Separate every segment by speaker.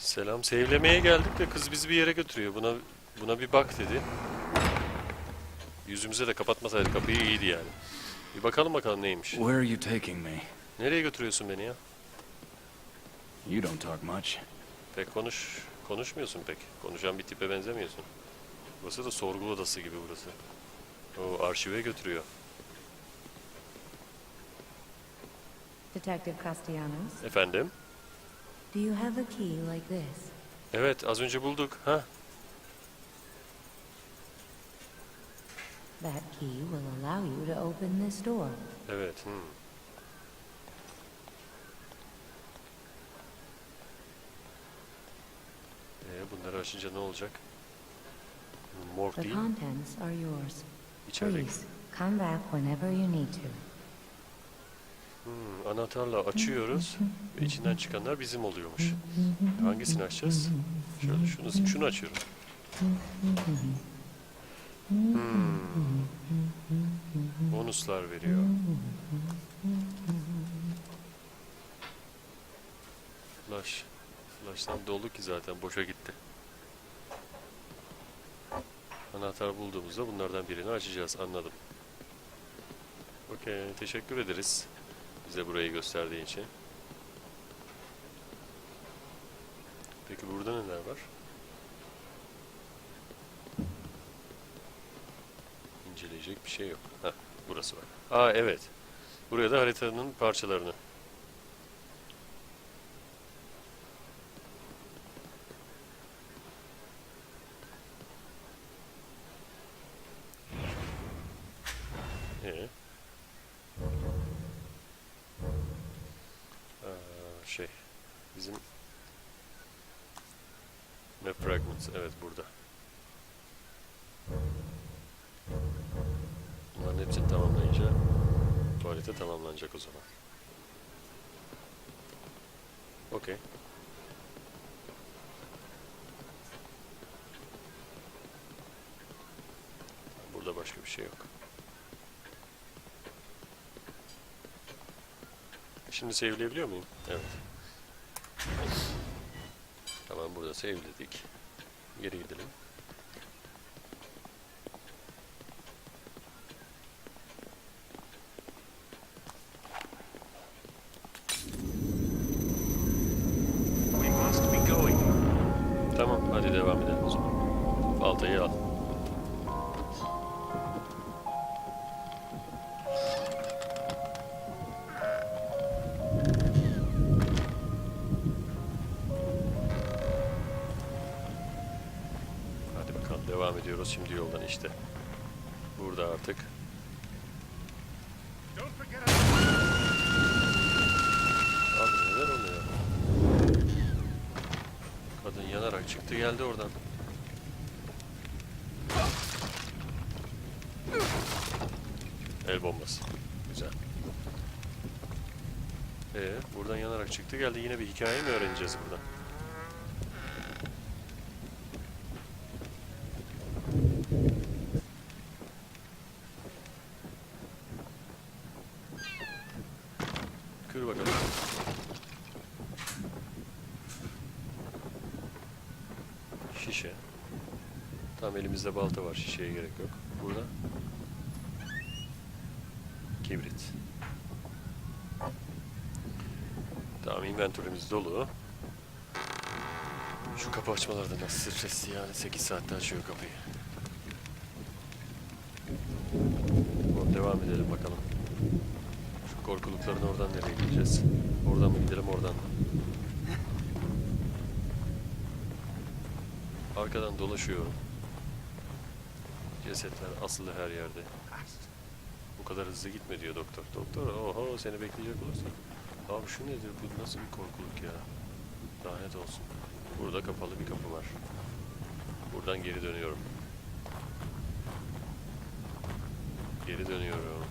Speaker 1: Selam. Sevlemeye geldik de kız bizi bir yere götürüyor. Buna buna bir bak dedi. Yüzümüze de kapatmasaydı kapıyı iyiydi yani. Bir bakalım bakalım neymiş.
Speaker 2: Where are you taking me?
Speaker 1: Nereye götürüyorsun beni ya?
Speaker 2: You don't talk much.
Speaker 1: Pek konuş konuşmuyorsun pek. Konuşan bir tipe benzemiyorsun. Burası da sorgu odası gibi burası. O arşive götürüyor.
Speaker 3: Detective Castellanos,
Speaker 1: Efendim?
Speaker 3: Do you have a key like this?
Speaker 1: Evet az önce bulduk. Ha?
Speaker 3: That key will allow you to open this door.
Speaker 1: Evet. Hmm. Ee, bunları açınca ne olacak? Morg
Speaker 3: The
Speaker 1: değil.
Speaker 3: contents are yours.
Speaker 1: İçeride.
Speaker 3: Please, come back whenever you need to.
Speaker 1: Hmm, anahtarla açıyoruz ve içinden çıkanlar bizim oluyormuş. Hangisini açacağız? Şöyle şunu, şunu açıyorum. Hmm. Bonuslar veriyor. Flash. Flash'tan dolu ki zaten boşa gitti. Anahtar bulduğumuzda bunlardan birini açacağız. Anladım. Okey, teşekkür ederiz. Bize burayı gösterdiği için. Peki burada neler var? İnceleyecek bir şey yok. Ha, burası var. Aa evet. Buraya da haritanın parçalarını. Ee? Aa, şey bizim map fragments evet burada. Bunların hepsini tamamlayınca harita tamamlanacak o zaman. Okey. Burada başka bir şey yok. Şimdi save'leyebiliyor muyum? Evet. Tamam burada save'ledik. Geri gidelim. Devam ediyoruz şimdi yoldan işte. Burada artık. Abi neler oluyor? Kadın yanarak çıktı geldi oradan. El bombası. Güzel. Ee, buradan yanarak çıktı geldi. Yine bir hikaye mi öğreneceğiz buradan? Kır bakalım. Şişe. Tamam elimizde balta var. Şişeye gerek yok. Burada. Kibrit. Tamam inventörümüz dolu. Şu kapı açmalarda nasıl stresli yani 8 saatte açıyor kapıyı. Tamam, devam edelim bakalım. Şu korkulukların oradan nereye gideceğiz? Oradan mı gidelim oradan mı? Arkadan dolaşıyorum. Cesetler asılı her yerde. Bu kadar hızlı gitme diyor doktor. Doktor oho seni bekleyecek olursa. Abi şu nedir bu nasıl bir korkuluk ya. Lanet olsun. Burada kapalı bir kapı var. Buradan geri dönüyorum. Geri dönüyorum.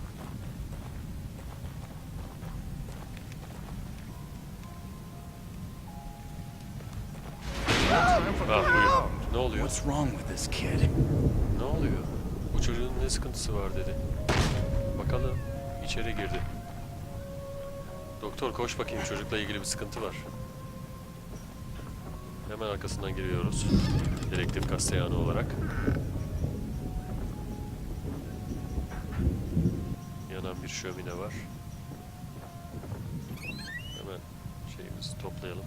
Speaker 1: Oluyor?
Speaker 2: What's wrong with this kid?
Speaker 1: Ne oluyor? Bu çocuğun ne sıkıntısı var dedi. Bakalım. İçeri girdi. Doktor koş bakayım çocukla ilgili bir sıkıntı var. Hemen arkasından giriyoruz. Elektrik kastayanı olarak. Yanan bir şömine var. Hemen şeyimizi toplayalım.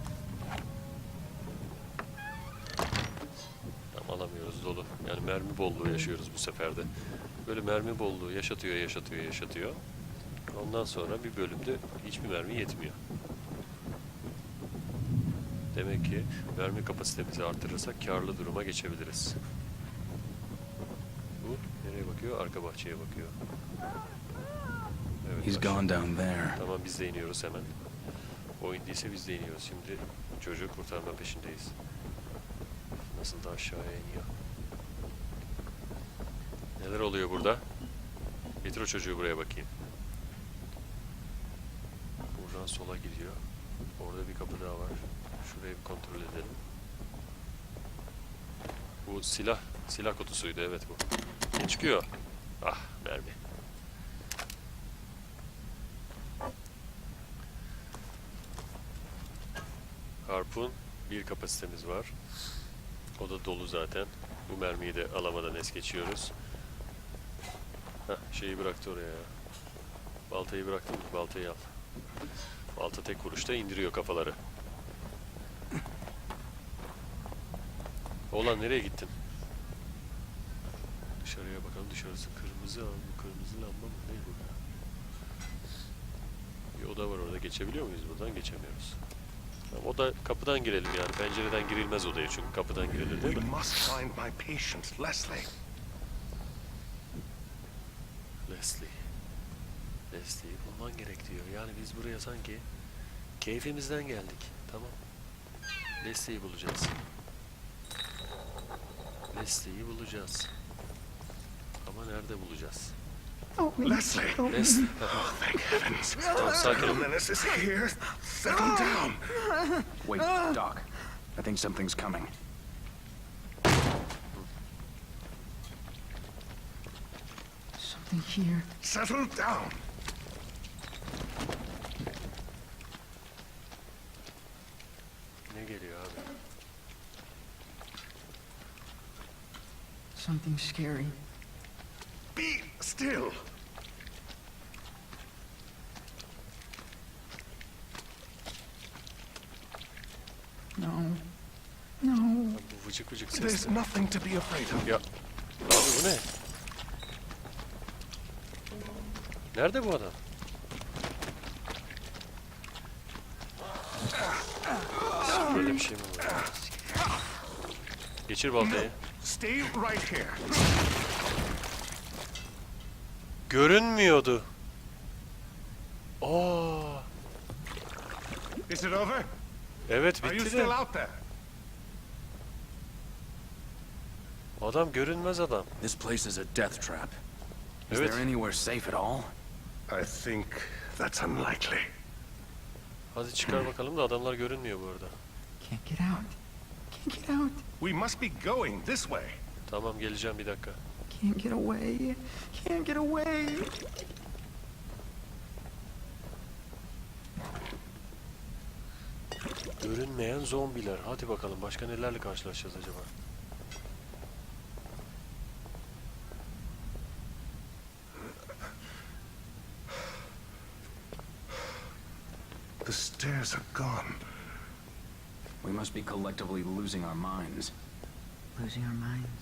Speaker 1: Alamıyoruz dolu. Yani mermi bolluğu yaşıyoruz bu seferde. Böyle mermi bolluğu yaşatıyor, yaşatıyor, yaşatıyor. Ondan sonra bir bölümde hiçbir mermi yetmiyor. Demek ki mermi kapasitemizi artırırsak karlı duruma geçebiliriz. Bu nereye bakıyor? Arka bahçeye bakıyor. Evet,
Speaker 2: He's gone down there.
Speaker 1: Tamam biz de iniyoruz hemen. O indiyse biz de iniyoruz. Şimdi çocuğu kurtarma peşindeyiz. Nasıl da aşağıya iniyor. Neler oluyor burada? Getir o çocuğu buraya bakayım. Buradan sola gidiyor. Orada bir kapı daha var. Şurayı bir kontrol edelim. Bu silah, silah kutusuydu evet bu. Ne çıkıyor? Ah mermi. Harpun bir kapasitemiz var. O da dolu zaten. Bu mermiyi de alamadan es geçiyoruz. Heh, şeyi bıraktı oraya ya. Baltayı bıraktım. Baltayı al. Balta tek vuruşta indiriyor kafaları. Oğlan nereye gittin? Dışarıya bakalım. Dışarısı kırmızı ama bu kırmızı lamba mı? Ne bu? Bir oda var orada. Geçebiliyor muyuz buradan? Geçemiyoruz. Tamam, o da kapıdan girelim yani. Pencereden girilmez odaya çünkü kapıdan girilir değil mi?
Speaker 4: Leslie.
Speaker 1: Leslie. Leslie'yi bulman gerek diyor. Yani biz buraya sanki keyfimizden geldik. Tamam. Leslie'yi bulacağız. Leslie'yi bulacağız. Ama nerede bulacağız?
Speaker 4: Leslie!
Speaker 1: Leslie.
Speaker 4: Oh, thank heavens.
Speaker 1: tamam sakin ol.
Speaker 4: menace is here. Settle down.
Speaker 2: Wait, Doc. I think something's coming.
Speaker 5: Something here.
Speaker 4: Settle down.
Speaker 1: Ne geliyor abi?
Speaker 5: Something scary.
Speaker 4: Be still.
Speaker 5: No. No.
Speaker 1: Bu vıcık vıcık
Speaker 4: There's nothing to be afraid of.
Speaker 1: Ya. Abi bu ne? Nerede bu adam? Böyle bir şey mi var? Geçir baltayı.
Speaker 4: Stay right here.
Speaker 1: Görünmüyordu. Aa,
Speaker 4: Is it over?
Speaker 1: evet
Speaker 4: Are you
Speaker 1: bitti
Speaker 4: still
Speaker 1: de.
Speaker 4: out there?
Speaker 1: Adam görünmez adam.
Speaker 2: This place is a death trap. Is
Speaker 1: Evet.
Speaker 2: there anywhere safe at all?
Speaker 4: I think that's unlikely.
Speaker 1: Hadi çıkar bakalım da adamlar görünmüyor bu arada.
Speaker 5: Can't get out. Can't get out.
Speaker 4: We must be going this way.
Speaker 1: Tamam geleceğim bir dakika.
Speaker 5: Can't get away. Can't get away.
Speaker 1: Görünmeyen zombiler. Hadi bakalım başka nelerle karşılaşacağız acaba?
Speaker 4: The stairs are gone.
Speaker 2: We must be collectively losing our minds.
Speaker 5: Losing our minds.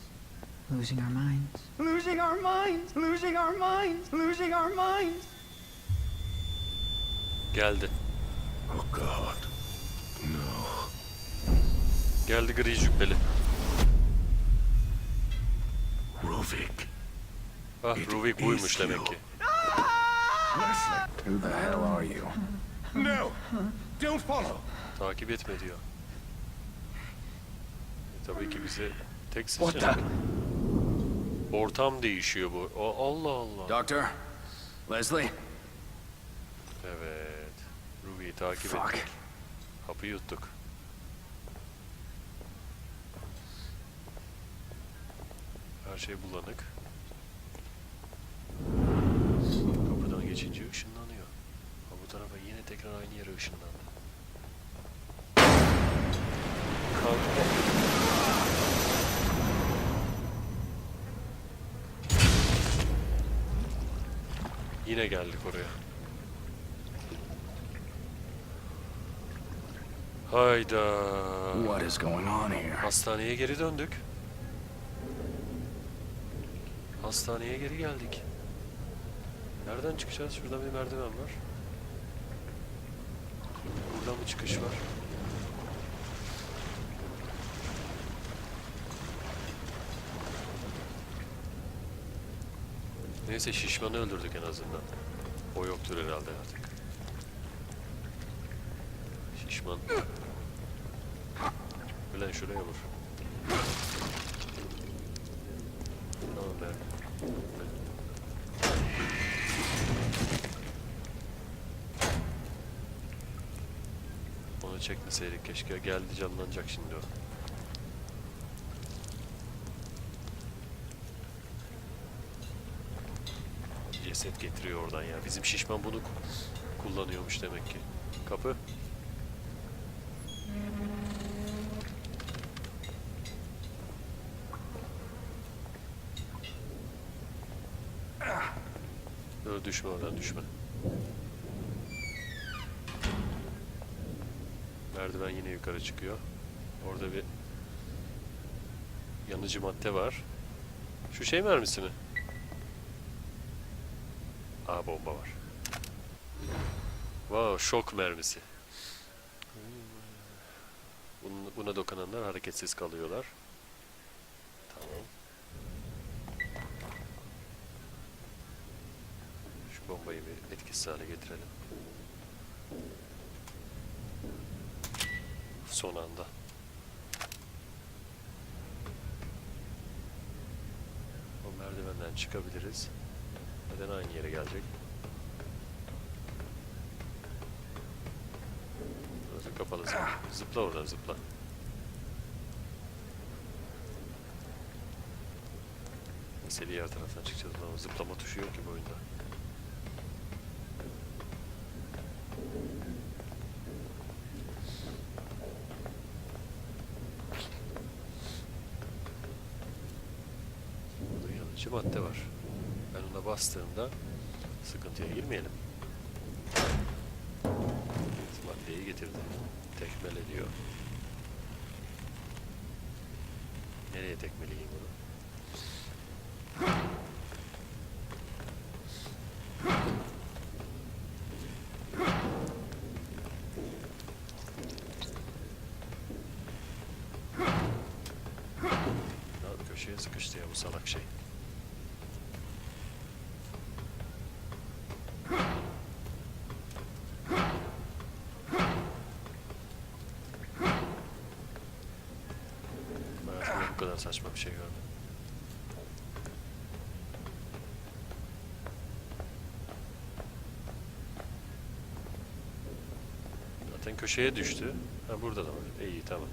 Speaker 5: Losing our minds. Losing our minds. Losing our minds. Losing our minds.
Speaker 1: Geldi.
Speaker 4: Oh God. No.
Speaker 1: Geldi gri cübbeli.
Speaker 4: Ruvik.
Speaker 1: Ah Ruvik buymuş demek ki.
Speaker 2: Who the hell are you?
Speaker 4: No. Don't follow.
Speaker 1: Takip etme diyor. E, tabii ki bize tek
Speaker 2: What
Speaker 1: seçenek.
Speaker 2: the?
Speaker 1: Ortam değişiyor bu. O, Allah Allah.
Speaker 2: Doctor? Leslie?
Speaker 1: Evet. Ruby'yi takip
Speaker 2: Fuck.
Speaker 1: ettik. Hapı yuttuk. Her şey bulanık. Kapıdan geçince ışınlanıyor ve tekrar aynı yere ışınlandı. Kanka. Yine geldik oraya. Hayda.
Speaker 2: What is going on here?
Speaker 1: Hastaneye geri döndük. Hastaneye geri geldik. Nereden çıkacağız? Şurada bir merdiven var. Buradan bir çıkış var. Neyse şişmanı öldürdük en azından. O yoktur herhalde artık. Şişman. Ulan şuraya vur. Tamam be. Onu çekmeseydik keşke. Geldi canlanacak şimdi o. Ceset getiriyor oradan ya. Bizim şişman bunu ku- kullanıyormuş demek ki. Kapı. Dur düşme oradan düşme. Merdiven yine yukarı çıkıyor. Orada bir yanıcı madde var. Şu şey mermisi mi? Aa bomba var. Wow, şok mermisi. Bun- Buna dokunanlar hareketsiz kalıyorlar. Tamam. Şu bombayı bir etkisiz hale getirelim. Son anda. O merdivenden çıkabiliriz. Neden aynı yere gelecek? Burası kapalı zıpla. Oradan zıpla. Mesele diğer taraftan çıkacağız ama zıplama tuşu yok ki bu oyunda. Yanıcı madde var. Ben ona bastığımda sıkıntıya girmeyelim. Maddeyi getirdi. Tekmele diyor. Nereye tekmeleyeyim bunu? Köşeye sıkıştı ya bu salak şey. Hayatımda bu kadar saçma bir şey görmedim. Zaten köşeye düştü. Ha burada da var. İyi tamam.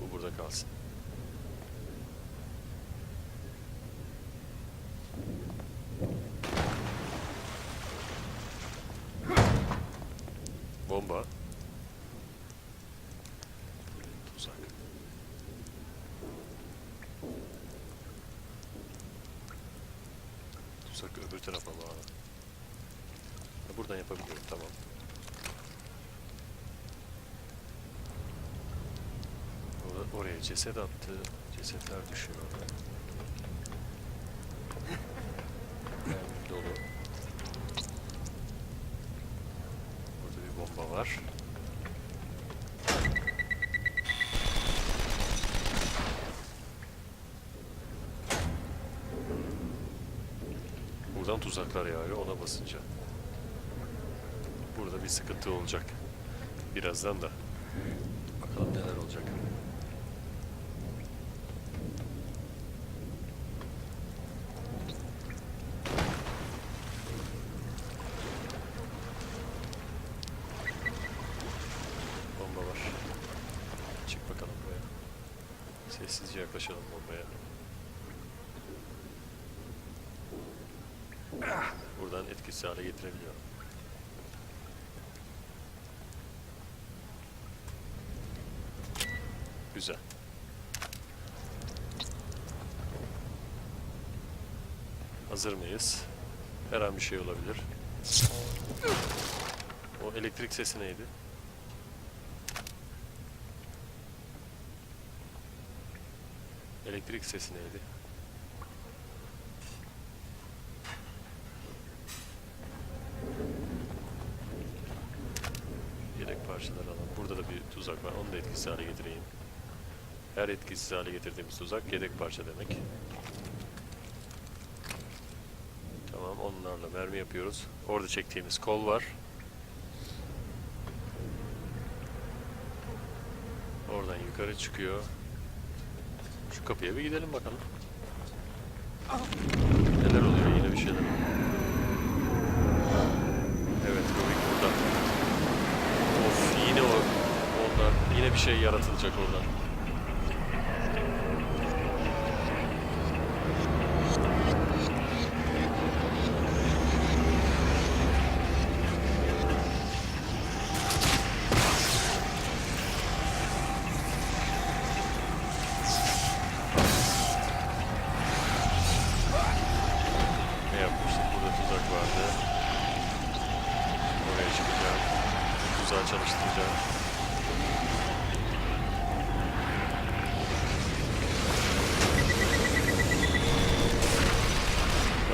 Speaker 1: Bu burada kalsın. Bomba. Tuzak. Tuzak bağlı. Ha, buradan yapabiliyorum tamam. Or- Oraya ceset attı. Cesetler düşüyor. Mermi dolu. Burada bir bomba var. Buradan tuzaklar yağıyor ona basınca. Burada bir sıkıntı olacak. Birazdan da. Bakalım neler olacak. Bomba var. Çık bakalım buraya. Sessizce yaklaşalım bombaya. Buradan etkisiz hale getirebiliyor. Güzel. Hazır mıyız? Her an bir şey olabilir. O elektrik sesi neydi? Elektrik sesi neydi? Yedek parçalar alalım. Burada da bir tuzak var. Onu da etkisiz hale getireyim. Her etkisiz hale getirdiğimiz tuzak yedek parça demek. Tamam onlarla mermi yapıyoruz. Orada çektiğimiz kol var. Oradan yukarı çıkıyor. Şu kapıya bir gidelim bakalım. Neler oluyor yine bir şeyler. oluyor. Evet Rubik burada. Of yine o onlar yine bir şey yaratılacak oradan.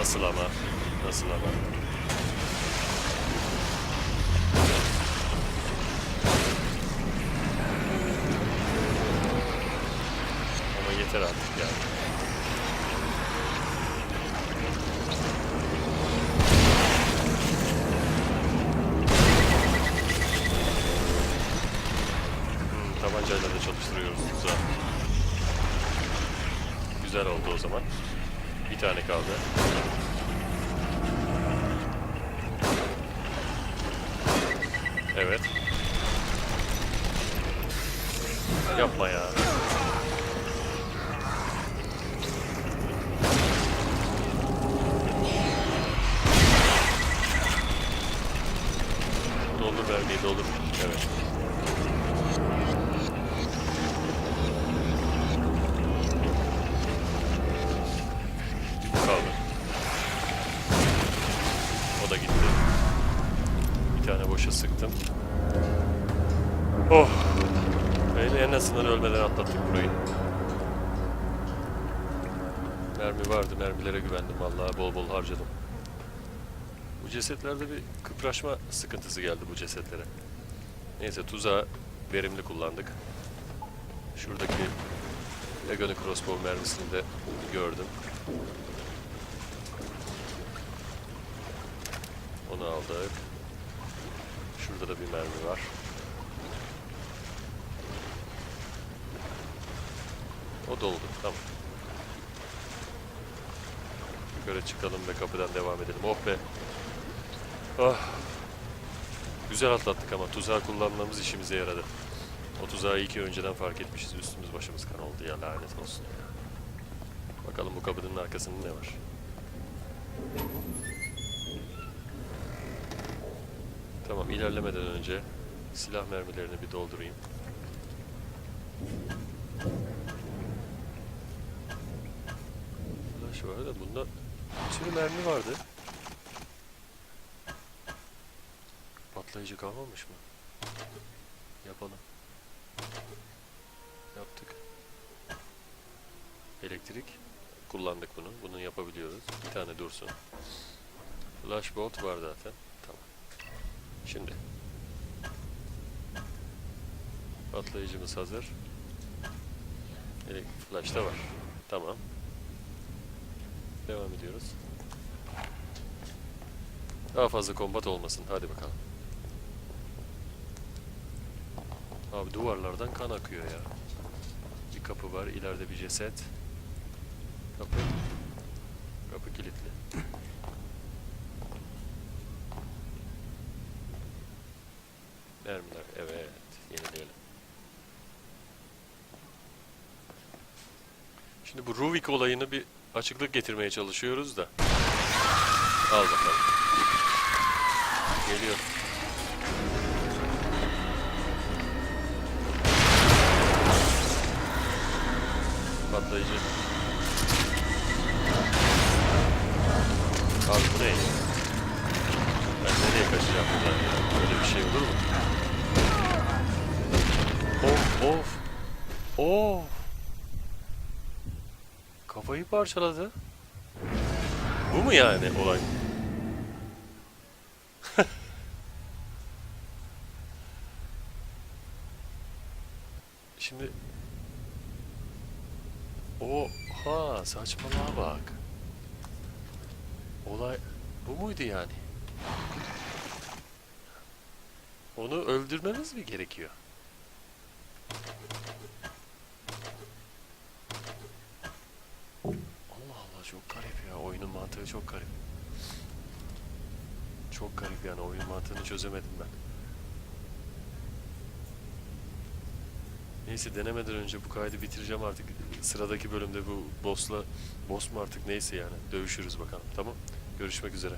Speaker 1: Nasıl ama? Nasıl ama? Ama yeter artık yani. Hmm, tabancayla da çalıştırıyoruz tuzağı. Güzel oldu o zaman. Bir tane kaldı. Evet. Yapma ya. Doldur vermeyi doldur. Evet. Güvendim vallahi bol bol harcadım. Bu cesetlerde bir kıpraşma sıkıntısı geldi bu cesetlere. Neyse tuzağı verimli kullandık. Şuradaki Agony Crossbow mermisini de gördüm. Onu aldık. Şurada da bir mermi var. O doldu. Tamam. Yukarı çıkalım ve kapıdan devam edelim. Oh be. Ah. Güzel atlattık ama tuzağı kullanmamız işimize yaradı. O tuzağı iyi ki önceden fark etmişiz. Üstümüz başımız kan oldu ya lanet olsun ya. Bakalım bu kapının arkasında ne var? Tamam ilerlemeden önce silah mermilerini bir doldurayım. Flash var da bunda sürü mermi vardı. Patlayıcı kalmamış mı? Yapalım. Yaptık. Elektrik. Kullandık bunu. Bunu yapabiliyoruz. Bir tane dursun. Flashbolt var zaten. Tamam. Şimdi. Patlayıcımız hazır. Elektrik flash da var. Tamam. Devam ediyoruz. Daha fazla kombat olmasın. Hadi bakalım. Abi duvarlardan kan akıyor ya. Bir kapı var. ileride bir ceset. Kapı. Kapı kilitli. Mermiler. Evet. Yenileyelim. Şimdi bu Ruvik olayını bir Açıklık getirmeye çalışıyoruz da. Al bakalım. Geliyor. Patlayıcı. Abi ne? Ben nereye kaçacağım buradan ya? Böyle bir şey olur mu? Of of. Of. Kafayı parçaladı. Bu mu yani olay? Şimdi Oha saçmalığa bak. Olay bu muydu yani? Onu öldürmemiz mi gerekiyor? Allah Allah çok garip ya. Oyunun mantığı çok garip. Çok garip yani oyun mantığını çözemedim ben. Neyse denemeden önce bu kaydı bitireceğim artık. Sıradaki bölümde bu boss'la boss mu artık neyse yani dövüşürüz bakalım. Tamam. Görüşmek üzere.